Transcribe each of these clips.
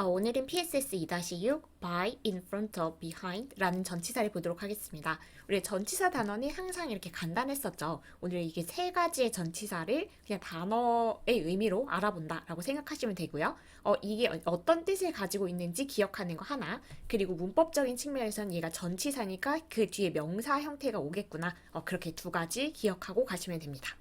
어, 오늘은 PSS 2-6 by, in front of, behind 라는 전치사를 보도록 하겠습니다. 우리 전치사 단어는 항상 이렇게 간단했었죠. 오늘 이게 세 가지의 전치사를 그냥 단어의 의미로 알아본다 라고 생각하시면 되고요. 어, 이게 어- 어떤 뜻을 가지고 있는지 기억하는 거 하나 그리고 문법적인 측면에서는 얘가 전치사니까 그 뒤에 명사 형태가 오겠구나. 어, 그렇게 두 가지 기억하고 가시면 됩니다.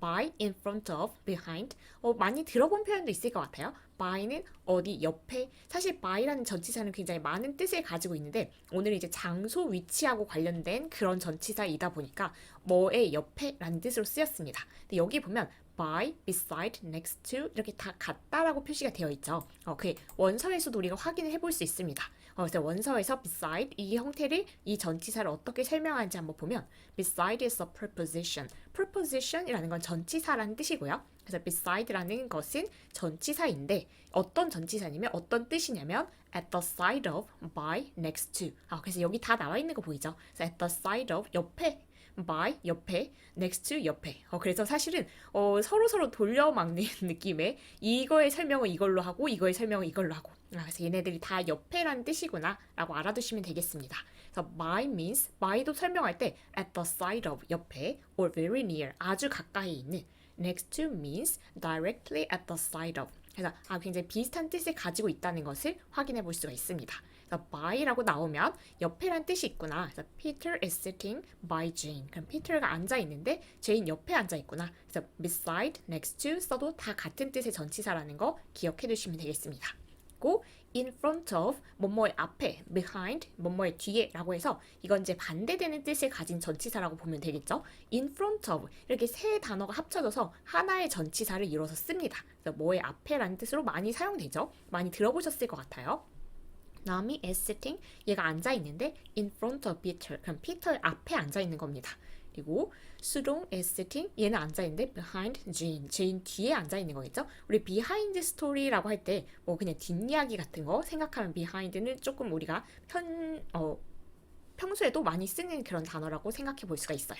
by, in front of, behind 어, 많이 들어본 표현도 있을 것 같아요. By는 어디 옆에 사실 by라는 전치사는 굉장히 많은 뜻을 가지고 있는데 오늘 이제 장소 위치하고 관련된 그런 전치사이다 보니까 뭐의 옆에라는 뜻으로 쓰였습니다. 근데 여기 보면 by, beside, next to 이렇게 다 같다라고 표시가 되어 있죠. 어, 그 원서에서도 우리가 확인을 해볼 수 있습니다. 어, 그래서 원서에서 beside 이 형태를 이 전치사를 어떻게 설명하는지 한번 보면 beside is a preposition. Preposition이라는 건 전치사라는 뜻이고요. 그래서 beside라는 것은 전치사인데 어떤 전치사냐면 어떤 뜻이냐면 at the side of, by, next to. 아, 그래서 여기 다 나와 있는 거 보이죠? 그래서 at the side of 옆에 by 옆에 next 옆에. 어 그래서 사실은 어 서로 서로 돌려막는 느낌의 이거의 설명을 이걸로 하고 이거의 설명을 이걸로 하고. 아, 그래서 얘네들이 다 옆에라는 뜻이구나라고 알아두시면 되겠습니다. 그래서 by means by도 설명할 때 at the side of 옆에 or very near 아주 가까이 있는 next to means directly at the side of 그래서 아, 굉장히 비슷한 뜻을 가지고 있다는 것을 확인해 볼 수가 있습니다. 그래서 by라고 나오면 옆에란 뜻이 있구나. 그래서 Peter is sitting by Jane. 그럼 Peter가 앉아 있는데 제인 옆에 앉아 있구나. 그래서 beside, next to 써도 다 같은 뜻의 전치사라는 거 기억해 두시면 되겠습니다. 그리고 in front of 뭐뭐의 앞에, behind 뭐뭐의 뒤에라고 해서 이건 이제 반대되는 뜻을 가진 전치사라고 보면 되겠죠. in front of 이렇게 세 단어가 합쳐져서 하나의 전치사를 이뤄서 씁니다. 그래서 뭐의 앞에라는 뜻으로 많이 사용되죠. 많이 들어보셨을 것 같아요. 남이 is sitting 얘가 앉아 있는데 in front of Peter 그럼 피터의 앞에 앉아 있는 겁니다. 그리고 수동 sitting 얘는 앉아 있는데 behind Jane 제인 뒤에 앉아 있는 거겠죠? 우리 behind story라고 할 때 뭐 그냥 뒷이야기 같은 거 생각하면 behind는 조금 우리가 편 어, 평소에도 많이 쓰는 그런 단어라고 생각해 볼 수가 있어요.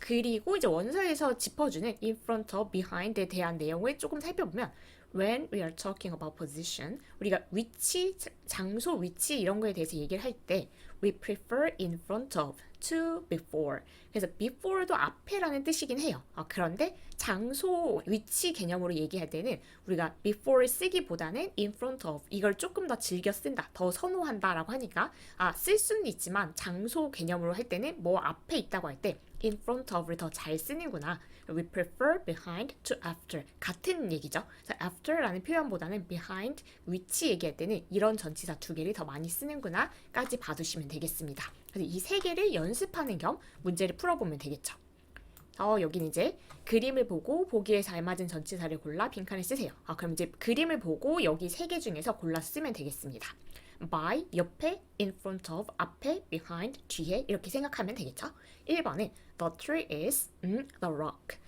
그리고 이제 원서에서 짚어주는 in front of, behind에 대한 내용을 조금 살펴보면 when we are talking about position 우리가 위치, 자- 장소, 위치 이런 거에 대해서 얘기를 할 때 we prefer in front of to before 그래서 before도 앞에라는 뜻이긴 해요. 어, 그런데 장소, 위치 개념으로 얘기할 때는 우리가 before 쓰기보다는 in front of 이걸 조금 더 즐겨 쓴다, 더 선호한다라고 하니까 아, 쓸 수는 있지만 장소 개념으로 할 때는 뭐 앞에 있다고 할 때 in front of를 더 잘 쓰는구나. We prefer behind to after 같은 얘기죠. 그래서 after라는 표현보다는 behind 위치 얘기할 때는 이런 전치사 두 개를 더 많이 쓰는구나까지 봐두시면 되겠습니다. 그래서 이 세 개를 연습하는 겸 문제를 풀어보면 되겠죠. 어, 여기는 이제 그림을 보고 보기에 잘 맞은 전치사를 골라 빈칸에 쓰세요. 아, 그럼 이제 그림을 보고 여기 세 개 중에서 골라 쓰면 되겠습니다. By 옆에, in front of 앞에, behind 뒤에 이렇게 생각하면 되겠죠. 1번은 the tree is 음, the rock.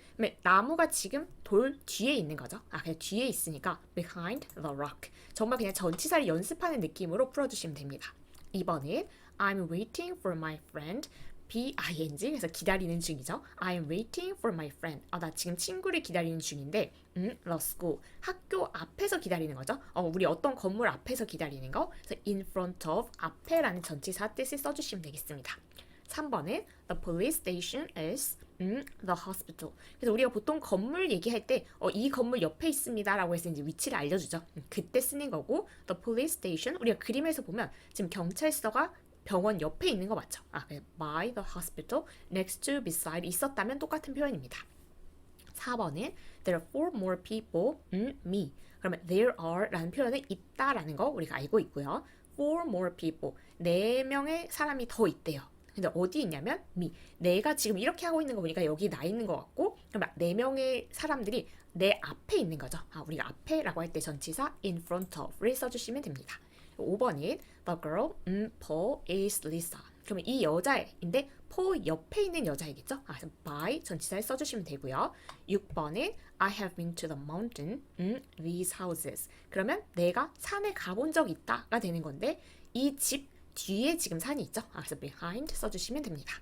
나무가 지금 돌 뒤에 있는 거죠. 아, 그냥 뒤에 있으니까 behind the rock. 정말 그냥 전치사를 연습하는 느낌으로 풀어주시면 됩니다. 2번은 I'm waiting for my friend. B-I-N-G 그래서 기다리는 중이죠. I'm waiting for my friend. 아, 나 지금 친구를 기다리는 중인데, 음, the school 학교 앞에서 기다리는 거죠. 어, 우리 어떤 건물 앞에서 기다리는 거. 그래서 in front of 앞에라는 전치사 뜻을 써주시면 되겠습니다. 3번은 the police station is 음, the hospital. 그래서 우리가 보통 건물 얘기할 때, 어, 이 건물 옆에 있습니다 라고 해서 이제 위치를 알려주죠. 음, 그때 쓰는 거고, the police station. 우리가 그림에서 보면 지금 경찰서가 병원 옆에 있는 거 맞죠? 아, by the hospital, next to, beside 있었다면 똑같은 표현입니다. 4번은 there are four more people, 음, me. 그러면 there are라는 표현은 있다라는 거 우리가 알고 있고요. four more people, 네 명의 사람이 더 있대요. 근데 어디 있냐면 me. 내가 지금 이렇게 하고 있는 거 보니까 여기 나 있는 것 같고, 그러면 네 명의 사람들이 내 앞에 있는 거죠. 아, 우리가 앞에라고 할 때 전치사 in front of를 써주시면 됩니다. 5번인 the girl, 음, Paul is Lisa. 그러면 이 여자인데 Paul 옆에 있는 여자이겠죠? 아, by 전치사를 써주시면 되고요. 6번은 I have been to the mountain, 음, these houses. 그러면 내가 산에 가본 적 있다가 되는 건데 이 집 뒤에 지금 산이 있죠? 아, 그래서 behind 써주시면 됩니다.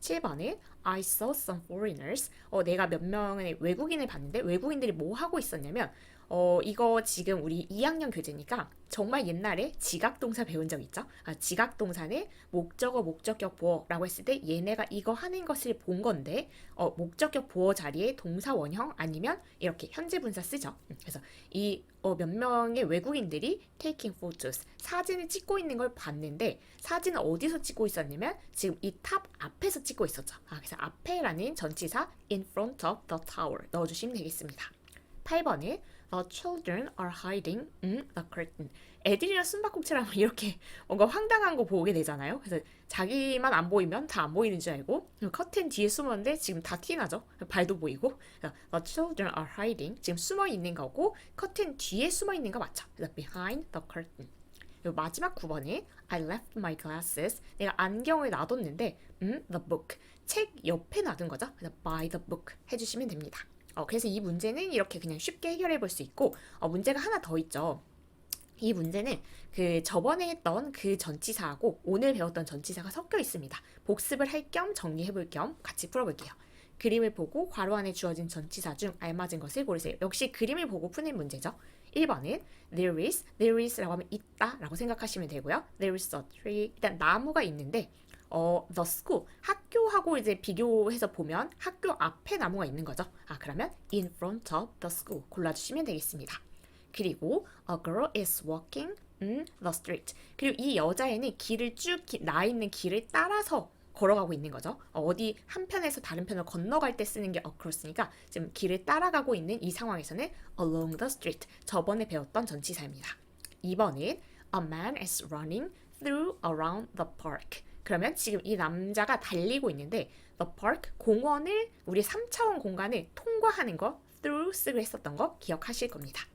7번은 I saw some foreigners. 어, 내가 몇 명의 외국인을 봤는데 외국인들이 뭐 하고 있었냐면 어, 이거 지금 우리 2학년 교재니까 정말 옛날에 지각동사 배운 적 있죠? 아, 지각동사는 목적어, 목적격 보어라고 했을 때 얘네가 이거 하는 것을 본 건데 어, 목적격 보어 자리에 동사 원형 아니면 이렇게 현재 분사 쓰죠. 음, 그래서 이 어, 몇 명의 외국인들이 taking photos 사진을 찍고 있는 걸 봤는데 사진을 어디서 찍고 있었냐면 지금 이 탑 앞에서 찍고 있었죠. 아, 그래서 앞에라는 전치사 in front of the tower 넣어주시면 되겠습니다. 8번은 The children are hiding in the curtain. 애들이랑 숨바꼭질하면 이렇게 뭔가 황당한 거 보게 되잖아요. 그래서 자기만 안 보이면 다 안 보이는 줄 알고 커튼 뒤에 숨었는데 지금 다 티나죠. 발도 보이고. The children are hiding. 지금 숨어 있는 거고 커튼 뒤에 숨어 있는 거 맞죠? 그래서 behind the curtain. 마지막 9번이 I left my glasses. 내가 안경을 놔뒀는데 음, the book. 책 옆에 놔둔 거죠. 그래서 by the book 해주시면 됩니다. 어, 그래서 이 문제는 이렇게 그냥 쉽게 해결해 볼 수 있고 어, 문제가 하나 더 있죠. 이 문제는 그 저번에 했던 그 전치사하고 오늘 배웠던 전치사가 섞여 있습니다. 복습을 할 겸 정리해 볼 겸 같이 풀어볼게요. 그림을 보고 괄호 안에 주어진 전치사 중 알맞은 것을 고르세요. 역시 그림을 보고 푸는 문제죠. 1번은 there is, there is라고 하면 있다 라고 생각하시면 되고요. there is a tree. 일단 나무가 있는데 어, the school, 학교하고 이제 비교해서 보면 학교 앞에 나무가 있는 거죠. 아, 그러면 in front of the school 골라주시면 되겠습니다. 그리고 a girl is walking in the street. 그리고 이 여자애는 길을 쭉 기- 나 있는 길을 따라서 걸어가고 있는 거죠. 어, 어디 한 편에서 다른 편을 건너갈 때 쓰는 게 across니까 지금 길을 따라가고 있는 이 상황에서는 along the street. 저번에 배웠던 전치사입니다. 2번은 a man is running through around the park. 그러면 지금 이 남자가 달리고 있는데 the park 공원을 우리 3차원 공간을 통과하는 거 through 했었던 거 기억하실 겁니다.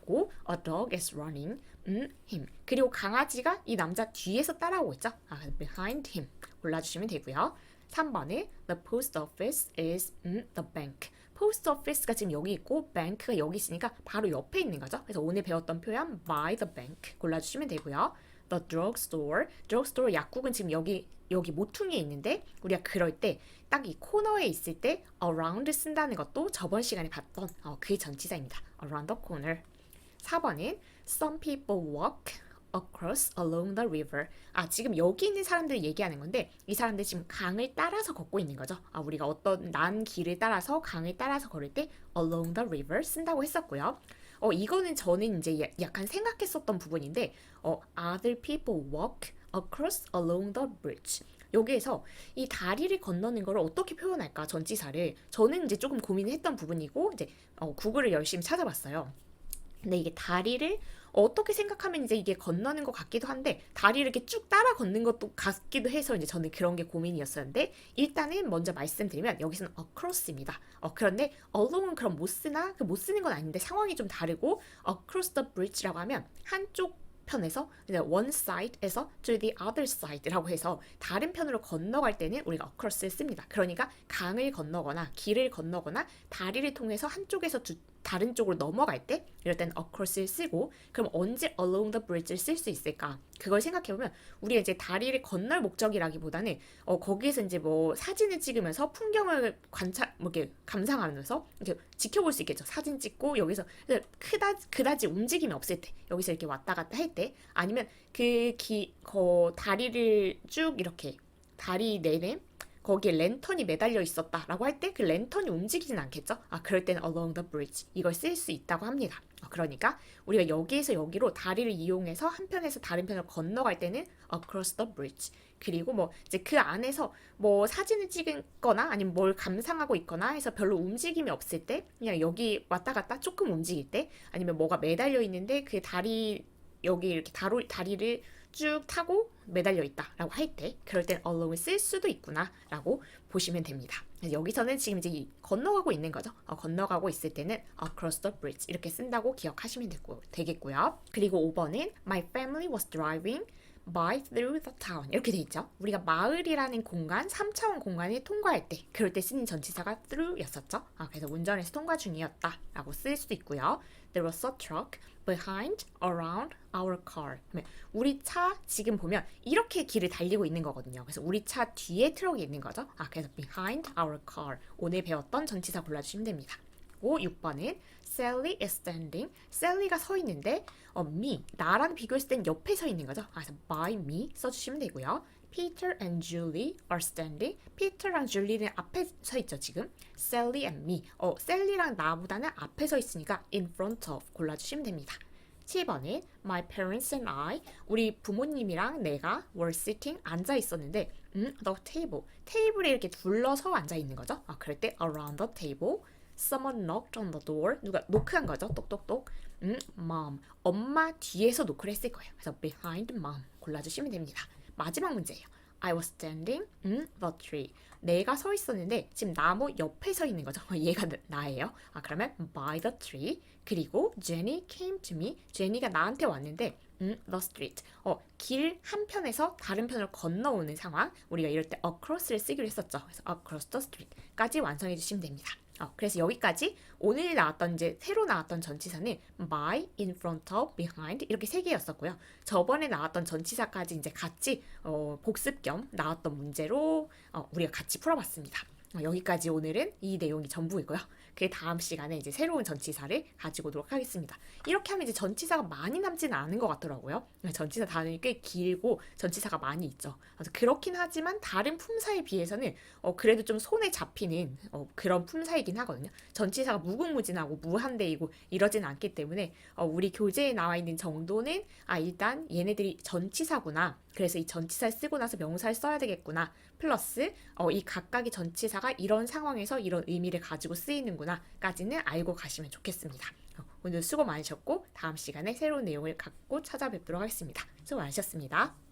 그리고 a dog is running 음, him. 그리고 강아지가 이 남자 뒤에서 따라오고 있죠. 아, behind him 골라주시면 되고요. 3번은 the post office is 음, the bank. 포스트 오피스가 지금 여기 있고 뱅크가 여기 있으니까 바로 옆에 있는 거죠. 그래서 오늘 배웠던 표현 by the bank 골라주시면 되고요. The drugstore, drugstore 약국은 지금 여기 여기 모퉁이에 있는데 우리가 그럴 때 딱 이 코너에 있을 때 around 쓴다는 것도 저번 시간에 봤던 어, 그 전치사입니다. around the corner. 4번은 some people walk across along the river. 아, 지금 여기 있는 사람들 얘기하는 건데 이 사람들 지금 강을 따라서 걷고 있는 거죠. 아, 우리가 어떤 난 길을 따라서 강을 따라서 걸을 때 along the river 쓴다고 했었고요. 어, 이거는 저는 이제 야- 약간 생각했었던 부분인데 어, other people walk across along the bridge. 여기에서 이 다리를 건너는 걸 어떻게 표현할까 전치사를 저는 이제 조금 고민했던 부분이고 이제 어, 구글을 열심히 찾아봤어요. 근데 이게 다리를 어떻게 생각하면 이제 이게 건너는 것 같기도 한데 다리를 이렇게 쭉 따라 걷는 것도 같기도 해서 이제 저는 그런 게 고민이었었는데 일단은 먼저 말씀드리면 여기서는 across입니다. 어, 그런데 along은 그럼 못 쓰나? 그 못 쓰는 건 아닌데 상황이 좀 다르고 across the bridge라고 하면 한쪽 편에서 이제 one side에서 to the other side라고 해서 다른 편으로 건너갈 때는 우리가 across를 씁니다. 그러니까 강을 건너거나 길을 건너거나 다리를 통해서 한쪽에서 두, 다른 쪽으로 넘어갈 때 이럴 때는 across를 쓰고 그럼 언제 along the bridge를 쓸 수 있을까? 그걸 생각해 보면 우리가 이제 다리를 건널 목적이라기보다는 어 거기에서 이제 뭐 사진을 찍으면서 풍경을 관찰 뭐 이렇게 감상하면서 이렇게 지켜볼 수 있겠죠. 사진 찍고 여기서 크다 그다지 움직임이 없을 때 여기서 이렇게 왔다 갔다 할 때 아니면 그기거 다리를 쭉 이렇게 다리 내내 거기에 랜턴이 매달려 있었다라고 할 때 그 랜턴이 움직이진 않겠죠? 아, 그럴 때는 along the bridge 이걸 쓸 수 있다고 합니다. 어, 그러니까 우리가 여기에서 여기로 다리를 이용해서 한 편에서 다른 편을 건너갈 때는 across the bridge. 그리고 뭐 이제 그 안에서 뭐 사진을 찍거나 아니면 뭘 감상하고 있거나 해서 별로 움직임이 없을 때 그냥 여기 왔다 갔다 조금 움직일 때 아니면 뭐가 매달려 있는데 그 다리 여기 이렇게 다로, 다리를 쭉 타고 매달려 있다라고 할 때 그럴 땐 along을 쓸 수도 있구나라고 보시면 됩니다. 여기서는 지금 이제 이 건너가고 있는 거죠. 어, 건너가고 있을 때는 across the bridge 이렇게 쓴다고 기억하시면 되고, 되겠고요. 그리고 5번은 my family was driving by through the town 이렇게 돼 있죠. 우리가 마을이라는 공간, 3차원 공간을 통과할 때 그럴 때 쓰는 전치사가 through였었죠. 아, 그래서 운전해서 통과 중이었다라고 쓸 수도 있고요. There was a truck behind around our car. 우리 차 지금 보면 이렇게 길을 달리고 있는 거거든요. 그래서 우리 차 뒤에 트럭이 있는 거죠. 아, 그래서 behind our car. 오늘 배웠던 전치사 골라주시면 됩니다. 그리고 6번은 Sally is standing. Sally가 서 있는데 어, me 나랑 비교했을 땐 옆에 서 있는 거죠. 아, 그래서 by me 써주시면 되고요. Peter and Julie are standing. Peter랑 줄리는 앞에 서 있죠 지금. Sally and me. 어, Sally랑 나보다는 앞에 서 있으니까 in front of 골라주시면 됩니다. 7번은 My parents and I 우리 부모님이랑 내가 were sitting 앉아 있었는데 음, the table 테이블에 이렇게 둘러서 앉아 있는 거죠. 아, 그럴 때 around the table someone knocked on the door 누가 노크한 거죠. 똑똑똑 음, mom 엄마 뒤에서 노크를 했을 거예요. 그래서 behind mom 골라주시면 됩니다. 마지막 문제예요. I was standing in the tree. 내가 서 있었는데 지금 나무 옆에 서 있는 거죠. 얘가 나- 나예요. 아 그러면 by the tree. 그리고 Jenny came to me. 제니가 나한테 왔는데 음, the street. 어, 길 한편에서 다른 편으로 건너오는 상황. 우리가 이럴 때 across를 쓰기로 했었죠. 그래서 across the street까지 완성해 주시면 됩니다. 어, 그래서 여기까지 오늘 나왔던 이제 새로 나왔던 전치사는 by, in front of, behind 이렇게 세 개였었고요. 저번에 나왔던 전치사까지 이제 같이 어, 복습 겸 나왔던 문제로 어, 우리가 같이 풀어봤습니다. 어, 여기까지 오늘은 이 내용이 전부이고요. 그 다음 시간에 이제 새로운 전치사를 가지고 오도록 하겠습니다. 이렇게 하면 이제 전치사가 많이 남지는 않은 것 같더라고요. 전치사 단원이 꽤 길고 전치사가 많이 있죠. 그래서 그렇긴 하지만 다른 품사에 비해서는 어, 그래도 좀 손에 잡히는 어, 그런 품사이긴 하거든요. 전치사가 무궁무진하고 무한대이고 이러진 않기 때문에 어, 우리 교재에 나와 있는 정도는 아 일단 얘네들이 전치사구나. 그래서 이 전치사를 쓰고 나서 명사를 써야 되겠구나. 플러스 어, 이 각각의 전치사가 이런 상황에서 이런 의미를 가지고 쓰이는구나까지는 알고 가시면 좋겠습니다. 어, 오늘 수고 많으셨고 다음 시간에 새로운 내용을 갖고 찾아뵙도록 하겠습니다. 수고 많으셨습니다.